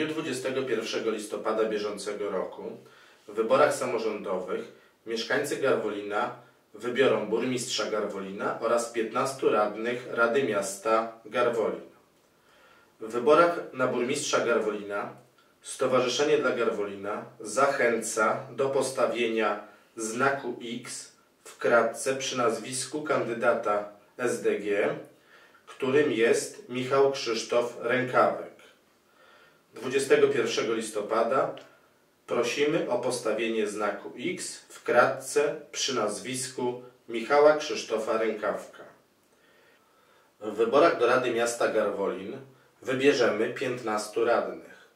dniu 21 listopada bieżącego roku w wyborach samorządowych mieszkańcy Garwolina wybiorą burmistrza Garwolina oraz 15 radnych Rady Miasta Garwolin. W wyborach na burmistrza Garwolina Stowarzyszenie dla Garwolina zachęca do postawienia znaku X w kratce przy nazwisku kandydata SDG, którym jest Michał Krzysztof Rękawek. 21 listopada prosimy o postawienie znaku X w kratce przy nazwisku Michała Krzysztofa Rękawka. W wyborach do Rady Miasta Garwolin wybierzemy 15 radnych.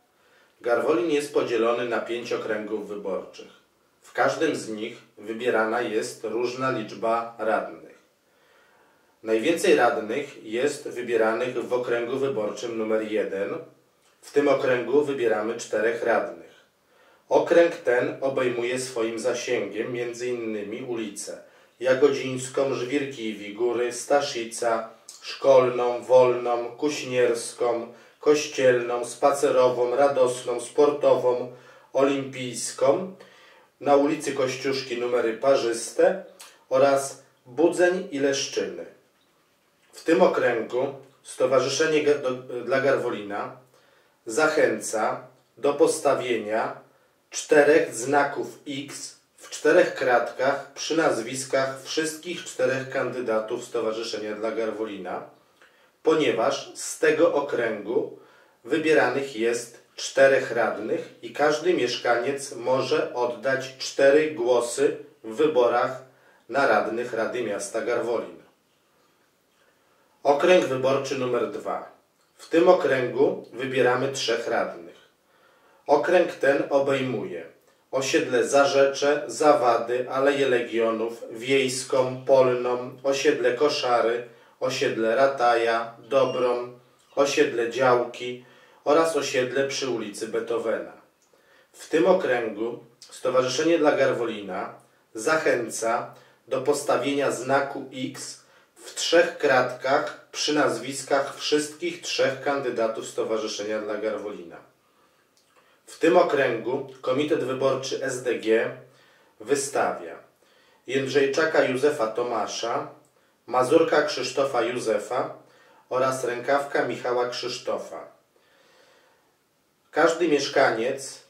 Garwolin jest podzielony na pięć okręgów wyborczych. W każdym z nich wybierana jest różna liczba radnych. Najwięcej radnych jest wybieranych w okręgu wyborczym numer 1. W tym okręgu wybieramy czterech radnych. Okręg ten obejmuje swoim zasięgiem m.in. ulice Jagodzińską, Żwirki i Wigury, Staszica, Szkolną, Wolną, Kuśnierską, Kościelną, Spacerową, Radosną, Sportową, Olimpijską, na ulicy Kościuszki numery parzyste oraz Budzeń i Leszczyny. W tym okręgu Stowarzyszenie dla Garwolina zachęca do postawienia czterech znaków X w czterech kratkach przy nazwiskach wszystkich czterech kandydatów Stowarzyszenia dla Garwolina, ponieważ z tego okręgu wybieranych jest czterech radnych i każdy mieszkaniec może oddać cztery głosy w wyborach na radnych Rady Miasta Garwolin. Okręg wyborczy numer dwa. W tym okręgu wybieramy trzech radnych. Okręg ten obejmuje osiedle Zarzecze, Zawady, Aleje Legionów, Wiejską, Polną, osiedle Koszary, osiedle Rataja, Dobrą, osiedle Działki oraz osiedle przy ulicy Beethovena. W tym okręgu Stowarzyszenie dla Garwolina zachęca do postawienia znaku X w trzech kratkach przy nazwiskach wszystkich trzech kandydatów Stowarzyszenia dla Garwolina. W tym okręgu Komitet Wyborczy SDG wystawia Jędrzejczaka Józefa Tomasza, Mazurka Krzysztofa Józefa oraz rękawka Michała Krzysztofa. Każdy mieszkaniec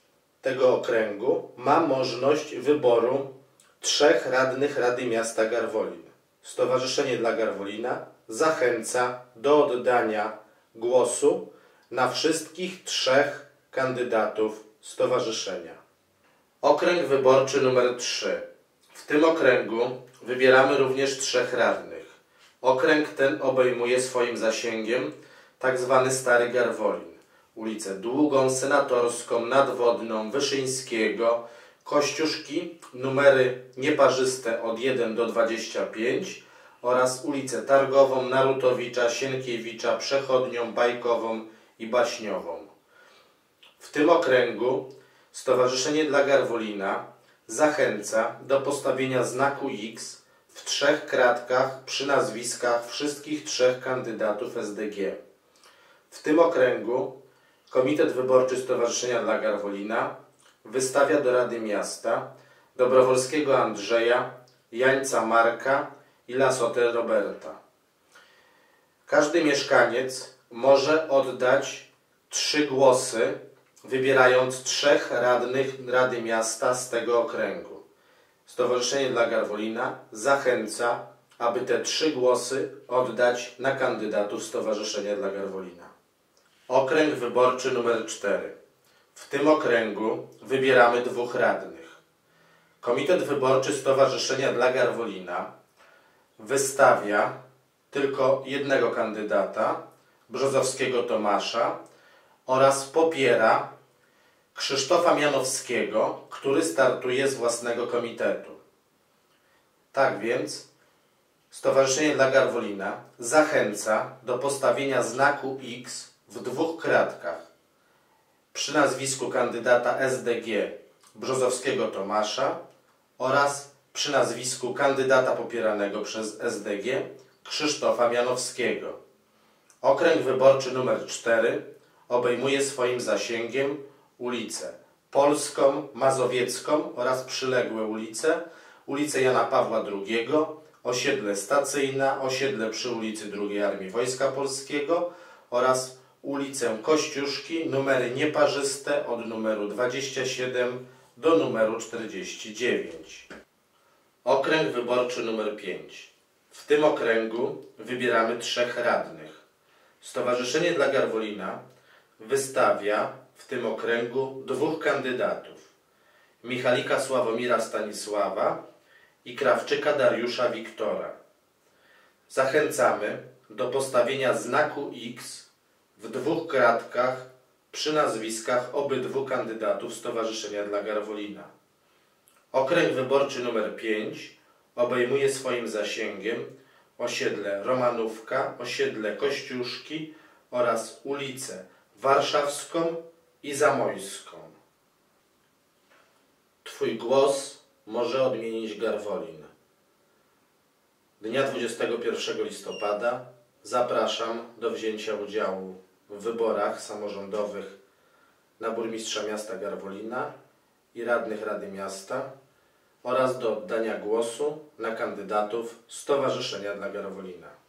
tego okręgu ma możliwość wyboru trzech radnych Rady Miasta Garwolin. Stowarzyszenie dla Garwolina zachęca do oddania głosu na wszystkich trzech kandydatów stowarzyszenia. Okręg wyborczy numer 3. W tym okręgu wybieramy również trzech radnych. Okręg ten obejmuje swoim zasięgiem tzw. Tak Stary Garwolin, ulicę Długą, Senatorską, Nadwodną, Wyszyńskiego, Kościuszki, numery nieparzyste od 1 do 25 oraz ulicę Targową, Narutowicza, Sienkiewicza, Przechodnią, Bajkową i Baśniową. W tym okręgu Stowarzyszenie dla Garwolina zachęca do postawienia znaku X w trzech kratkach przy nazwiskach wszystkich trzech kandydatów SDG. W tym okręgu Komitet Wyborczy Stowarzyszenia dla Garwolina wystawia do Rady Miasta Dobrowolskiego Andrzeja, Jańca Marka i Lasotę Roberta. Każdy mieszkaniec może oddać trzy głosy, wybierając trzech radnych Rady Miasta z tego okręgu. Stowarzyszenie dla Garwolina zachęca, aby te trzy głosy oddać na kandydatów Stowarzyszenia dla Garwolina. Okręg wyborczy numer 4. W tym okręgu wybieramy dwóch radnych. Komitet Wyborczy Stowarzyszenia dla Garwolina wystawia tylko jednego kandydata, Brzozowskiego Tomasza, oraz popiera Krzysztofa Mianowskiego, który startuje z własnego komitetu. Tak więc Stowarzyszenie dla Garwolina zachęca do postawienia znaku X w dwóch kratkach przy nazwisku kandydata SDG Brzozowskiego Tomasza oraz przy nazwisku kandydata popieranego przez SDG Krzysztofa Mianowskiego. Okręg wyborczy numer 4 obejmuje swoim zasięgiem ulicę Polską, Mazowiecką oraz przyległe ulice, ulicę Jana Pawła II, osiedle Stacyjna, osiedle przy ulicy II Armii Wojska Polskiego oraz ulicę Kościuszki, numery nieparzyste od numeru 27 do numeru 49. Okręg wyborczy numer 5. W tym okręgu wybieramy trzech radnych. Stowarzyszenie dla Garwolina wystawia w tym okręgu dwóch kandydatów. Michalika Sławomira Stanisława i Krawczyka Dariusza Wiktora. Zachęcamy do postawienia znaku X w dwóch kratkach przy nazwiskach obydwu kandydatów Stowarzyszenia dla Garwolina. Okręg wyborczy numer 5 obejmuje swoim zasięgiem osiedle Romanówka, osiedle Kościuszki oraz ulicę Warszawską i Zamojską. Twój głos może odmienić Garwolin. Dnia 21 listopada zapraszam do wzięcia udziału w wyborach samorządowych na burmistrza miasta Garwolina i radnych Rady Miasta oraz do oddania głosu na kandydatów Stowarzyszenia dla Garwolina.